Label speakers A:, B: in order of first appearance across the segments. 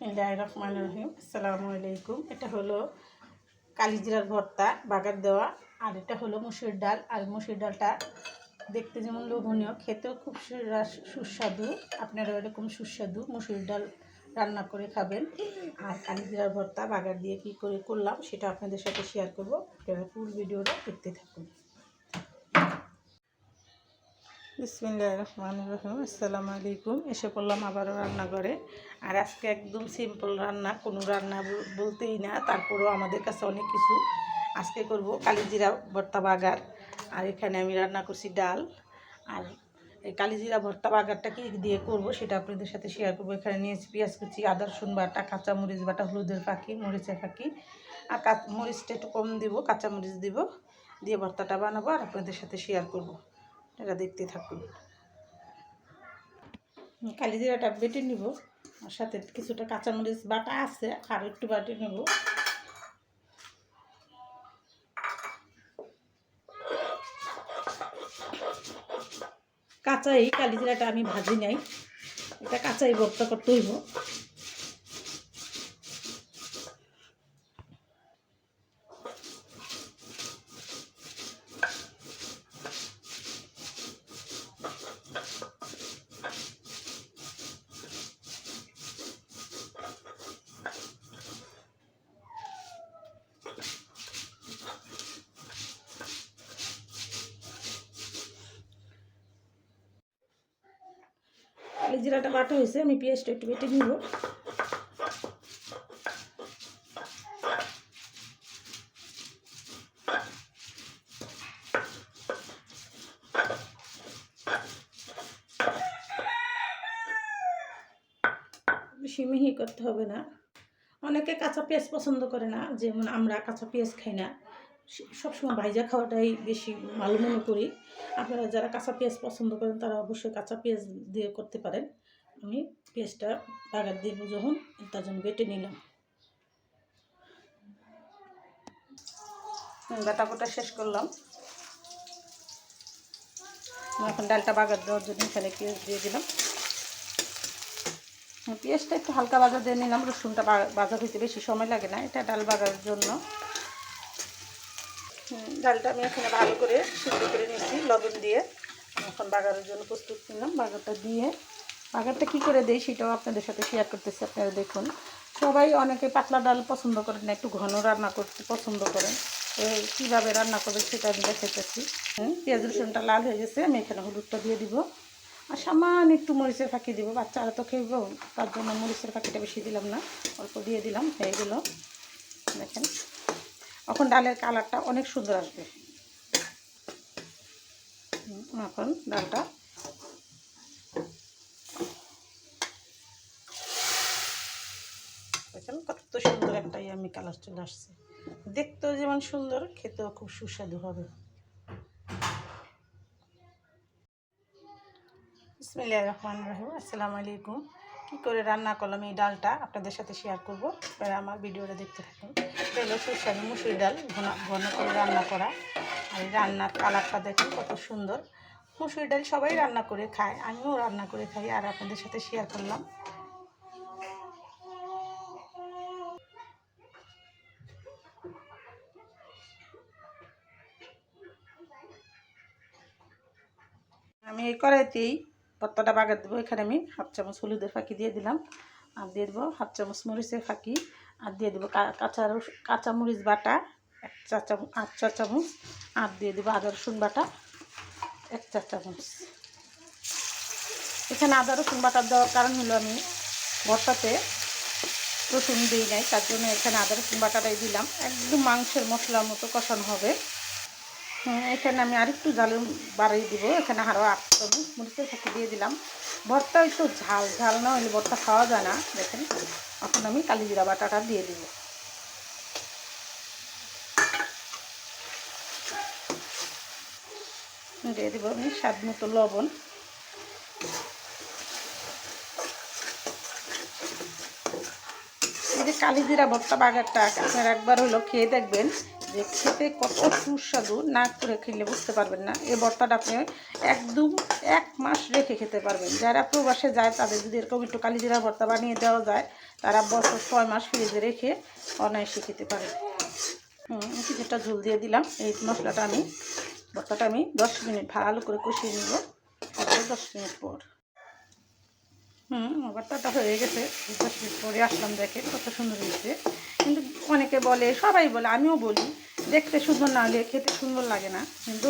A: বিসমিল্লাহ রহমান রহিম। আসসালামু আলাইকুম। এটা হলো কালিজিরার ভর্তা, বাগার দেওয়া। আর এটা হলো মুসুর ডাল। আর মুসুর ডালটা দেখতে যেমন লোভনীয়, খেতেও খুব সুস্বাদু। আপনারা এরকম সুস্বাদু মুসুর ডাল রান্না করে খাবেন। আর কালিজিরার ভর্তা, বাগার দিয়ে কি করে করলাম, সেটা আপনাদের সাথে শেয়ার করব। আপনারা ফুল ভিডিওটা দেখতে থাকুন। বিসমিল্লাহ রহমান রহিম। আসসালামু আলাইকুম। এসে পড়লাম আবারও রান্নাঘরে। আর আজকে একদম সিম্পল রান্না, কোনো রান্না বলতেই না, তারপরেও আমাদের কাছে অনেক কিছু। আজকে করব কালিজিরা ভর্তা বাগার। আর এখানে আমি রান্না করছি ডাল। আর এই কালিজিরা ভর্তা বাগারটা কি দিয়ে করব সেটা আপনাদের সাথে শেয়ার করব। এখানে নিয়েছি পেঁয়াজ কুচি, আদা, রসুন বাটা, কাঁচা মরিচ বাটা, হলুদের ফাঁকি, মরিচের ফাঁকি। আর কাঁচ মরিচটা একটু কম দিব, কাঁচা মরিচ দিব। দিয়ে ভর্তাটা বানাবো আর আপনাদের সাথে শেয়ার করব। এটা দেখতে থাকুন। হুম, কালিজিরাটা বেটে নিব আর সাথে কিছুটা কাঁচামরিচ বাটা আছে আর একটু বাটে নেব। কাঁচাই কালিজিরাটা আমি ভাজি নাই এটা কাঁচাই ভর্তা করতে হইব। কালিজিরাটা বাটা হয়েছে, আমি পেঁয়াজটা একটু বেটে নিব। বেশি মিহি করতে হবে না। অনেকে কাঁচা পেঁয়াজ পছন্দ করে না, যেমন আমরা কাঁচা পেঁয়াজ খাই না। সবসময় ভাইজা খাওয়াটাই বেশি ভালো মনে করি। আপনারা যারা কাঁচা পেঁয়াজ পছন্দ করেন, তারা অবশ্যই কাঁচা পেঁয়াজ দিয়ে করতে পারেন। আমি পেঁয়াজটা বাগার দিব যখন তার জন্য বেটে নিলাম। বাটা কোটা শেষ করলাম। এখন ডালটা বাগার দেওয়ার জন্য এখানে পেঁয়াজ দিয়ে দিলাম। পেঁয়াজটা একটু হালকা বাজার দিয়ে নিলাম, রসুনটা বাজার হইতে বেশি সময় লাগে না, এটা ডাল বাগার জন্য। ডালটা আমি এখানে ভালো করে সিদ্ধ করে নিয়েছি, লবণ দিয়ে। এখন বাগারের জন্য প্রস্তুত নিলাম, বাগারটা দিয়ে বাগারটা কী করে দেয় সেটাও আপনাদের সাথে শেয়ার করতেছি, আপনারা দেখুন। সবাই অনেকে পাতলা ডাল পছন্দ করেন না, একটু ঘন রান্না করতে পছন্দ করেন। কীভাবে রান্না করবে সেটা আমি দেখাইতেছি। পেঁয়াজ রসুনটা লাল হয়ে গেছে, আমি এখানে হলুদটা দিয়ে দিব। আর সামান্য একটু মরিচের ফাঁকি দিব, বাচ্চারা তো খেয়ে তার জন্য মরিচের ফাঁকিটা বেশি দিলাম না, অল্প দিয়ে দিলাম, হয়ে গেল। দেখেন, এখন ডালের কালারটা অনেক সুন্দর আসবে। এখন ডালটা দেখেন কত সুন্দর একটা আমি কালার চলে আসছে। দেখতেও যেমন সুন্দর, খেতেও খুব সুস্বাদু হবে। বিসমিল্লাহির রহমান রহিম। আসসালামু আলাইকুম। কী করে রান্না করলাম এই ডালটা? আপনাদের সাথে শেয়ার করব। এবার আমার ভিডিওটা দেখতে থাকুন। হলো সুস্বাদু মুসুর ডাল, ঘন ঘন করে রান্না করা। আর রান্নার কালারটা দেখুন, কত সুন্দর। মুসুর ডাল সবাই রান্না করে খায়, আমিও রান্না করে খাই। আর আপনাদের সাথে শেয়ার করলাম। আমি এই কড়াইতেই ভর্তাটা বাগার দেবো। এখানে আমি হাফ চামচ হলুদের ফাঁকি দিয়ে দিলাম। আর দিয়ে দেবো হাফ চামচ মরিচের ফাঁকি। আর দিয়ে দেবো কাঁচা কাঁচা মরিচ বাটা, এক চা চামচ আট চা চামচ। আর দিয়ে দেবো আদা রসুন বাটা, এক চা চামচ। এখানে আদা রসুন বাটার দেওয়ার কারণ হলো আমি ভর্তাতে রসুন দিই নাই, তার জন্য এখানে আদা রসুন বাটাটাই দিলাম। একদম মাংসের মশলার মতো কষানো হবে। এখানে আমি আরেকটু জাল বাড়িয়ে দিব। এখানে আরও আট চামচ মরিচের সাথে দিয়ে দিলাম। ভর্তা একটু ঝাল ঝাল না হলে ভর্তা খাওয়া যায় না। দেখেন, এখন আমি কালিজিরা বাটাটা দিয়ে দিব। দিয়ে দিব আমি স্বাদ মতো লবণ। এই যে কালিজিরা ভর্তা বাগারটা আপনার একবার হলো খেয়ে দেখবেন। যে খেতে কত সুস্বাদু, না করে খেলে বুঝতে পারবেন না। এই ভর্তাটা আপনি একদম এক মাস রেখে খেতে পারবেন। যারা প্রবাসে যায়, তাদের যদি এরকম একটু কালিজিরা ভর্তা বানিয়ে দেওয়া যায়, তারা বছর ছয় মাস ফ্রিজে রেখে অনায়াসে খেতে পারে। হুম কিছুটা ঝোল দিয়ে দিলাম, এই মশলাটা আমি, ভর্তাটা আমি দশ মিনিট ভালো করে কষিয়ে নিব। দশ মিনিট পর। হুম ভর্তাটা হয়ে গেছে। পরে আসলাম দেখে, কত সুন্দর হয়েছে। কিন্তু অনেকে বলে, সবাই বলে, আমিও বলি, দেখতে সুন্দর না হলে খেতে সুন্দর লাগে না। কিন্তু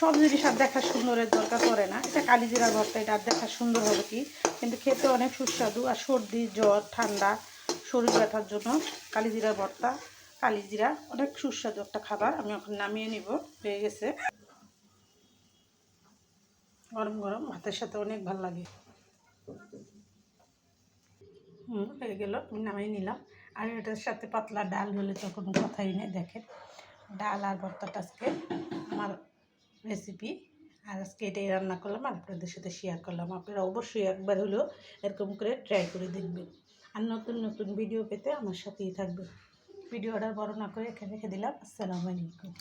A: সব জিনিস আর দেখার সুন্দরের দরকার পড়ে না। এটা কালিজিরা ভর্তা, এটা আর দেখার সুন্দর হবে কি? কিন্তু খেতে অনেক সুস্বাদু আর সর্দি, জ্বর, ঠান্ডা, শরীর ব্যথার জন্য কালিজিরা ভর্তা, কালিজিরা অনেক সুস্বাদু একটা খাবার। আমি এখন নামিয়ে নিব, হয়ে গেছে। গরম গরম, ভাতের সাথে অনেক ভালো লাগে। হুম, হয়ে গেল নামিয়ে নিলাম। আর এটার সাথে পাতলা ডাল হলে তো কোনো কথাই নেই, দেখেন। ডাল আর ভর্তাটা আজকে আমার রেসিপি আর আজকে এটাই রান্না করলাম, আর আপনাদের সাথে শেয়ার করলাম। আপনারা অবশ্যই একবার হলেও এরকম করে ট্রাই করে দেখবেন। আর নতুন নতুন ভিডিও পেতে আমার সাথেই থাকবেন। ভিডিওটা বড় না করে এখানে রেখে দিলাম। আসসালামু আলাইকুম।